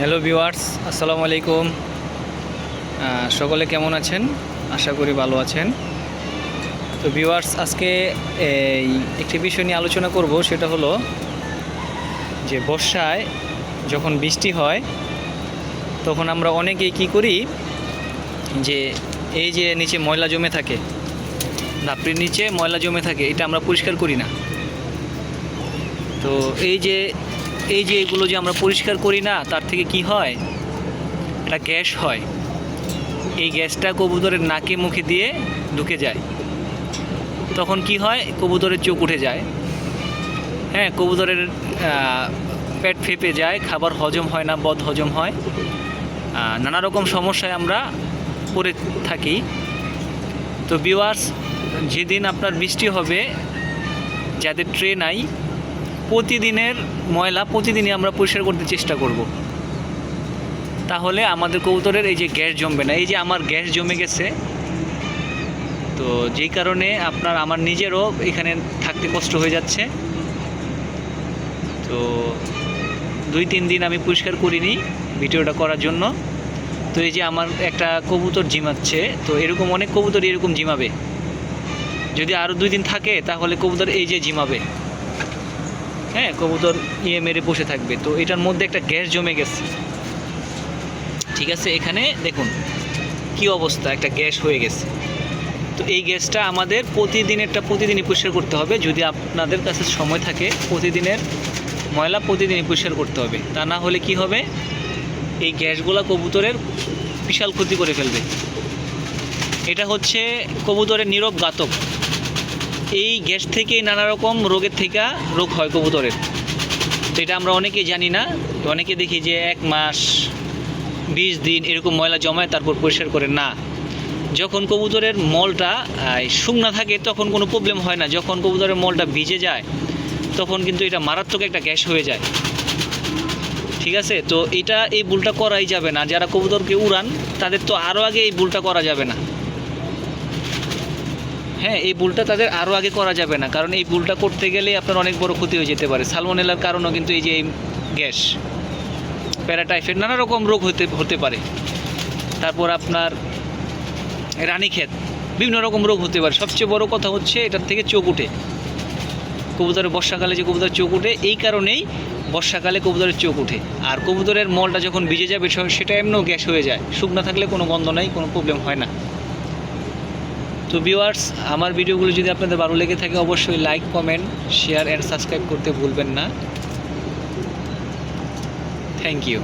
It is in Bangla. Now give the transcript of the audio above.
হ্যালো ভিউয়ার্স, আসসালামু আলাইকুম। সকলে কেমন আছেন? আশা করি ভালো আছেন। তো ভিউয়ার্স, আজকে এই একটি বিষয় নিয়ে আলোচনা করব, সেটা হলো যে বর্ষায় যখন বৃষ্টি হয়, তখন আমরা অনেকেই কি করি যে এই যে নিচে ময়লা জমে থাকে ধাপড়ির নিচে ময়লা জমে থাকে, এটা আমরা পরিষ্কার করি না। তো এই যে এই যে এগুলো যে আমরা পরিষ্কার করি না, তার থেকে কি হয়? একটা গ্যাস হয়। এই গ্যাসটা কবুতরের নাকে মুখে দিয়ে ঢুকে যায়। তখন কি হয়? কবুতরের চোখ উঠে যায়। হ্যাঁ কবুতরের পেট ফেপে যায়, খাবার হজম হয় না, বদ হজম হয়। নানা রকম সমস্যায় আমরা পড়ে থাকি। তো বিওয়ার্স যেদিন আপনার বৃষ্টি হবে, যাদের ট্রে নাই প্রতিদিনের ময়লা প্রতিদিনই আমরা পরিষ্কার করতে চেষ্টা করব। তাহলে আমাদের কবুতরের এই যে গ্যাস জমবে না, এই যে আমার গ্যাস জমে গেছে, তো যেই কারণে আপনার, আমার নিজেরও এখানে থাকতে কষ্ট হয়ে যাচ্ছে। তো দুই তিন দিন আমি পরিষ্কার করিনি ভিডিওটা করার জন্য। তো এই যে আমার একটা কবুতর জিমাচ্ছে, তো এরকম অনেক কবুতর এরকম জিমাবে। যদি আরও দুই দিন থাকে, তাহলে কবুতর এই যে জিমাবে। হ্যাঁ কবুতর ইয়ে মেরে বসে থাকবে। তো এটার মধ্যে একটা গ্যাস জমে গেছে। ঠিক আছে, এখানে দেখুন কি অবস্থা, একটা গ্যাস হয়ে গেছে। তো এই গ্যাসটা আমাদের প্রতিদিনেরটা প্রতিদিনই পরিষ্কার করতে হবে। যদি আপনাদের কাছে সময় থাকে, প্রতিদিনের ময়লা প্রতিদিনই পরিষ্কার করতে হবে। তা না হলে কি হবে? এই গ্যাসগুলা কবুতরের বিশাল ক্ষতি করে ফেলবে। এটা হচ্ছে কবুতরের নীরব ঘাতক এই গ্যাস থেকেই নানা রকম রোগের থেকে রোগ হয় কবুতরের। তো এটা আমরা অনেকেই জানি না অনেকে দেখি যে এক মাস, বিশ দিন এরকম ময়লা জমায় তারপর পরিষ্কার করে না। যখন কবুতরের মলটা শুকনা থাকে তখন কোনো প্রবলেম হয় না। যখন কবুতরের মলটা ভিজে যায়, তখন কিন্তু এটা মারাত্মক একটা গ্যাস হয়ে যায়। ঠিক আছে? তো এটা এই ভুলটা করাই যাবে না। যারা কবুতরকে উড়ান, তাদের তো আরও আগে এই ভুলটা করা যাবে না। হ্যাঁ এই ভুলটা তাদের আরও আগে করা যাবে না। কারণ এই ভুলটা করতে গেলে আপনার অনেক বড় ক্ষতি হয়ে যেতে পারে। সালমোনেলার কারণও কিন্তু এই যে এই গ্যাস, প্যারাটাইফয়েড নানা রকম রোগ হতে হতে পারে। তারপর আপনার রানীক্ষেত, বিভিন্ন রকম রোগ হতে পারে। সবচেয়ে বড় কথা হচ্ছে এটার থেকে চোখ উঠে। কবুতরের বর্ষাকালে যে কবুতরের চোখ উঠে, এই কারণেই বর্ষাকালে কবুতরের চোখ উঠে। আর কবুতরের মলটা যখন ভিজে যাবে, সেটা এমনিও গ্যাস হয়ে যায়। শুকনা থাকলে কোনো গন্ধ নাই, কোনো প্রবলেম হয় না। তো ভিউয়ার্স আমার ভিডিওগুলো যদি আপনাদের ভালো লেগে থাকে, অবশ্যই like comment share and subscribe করতে ভুলবেন না। Thank you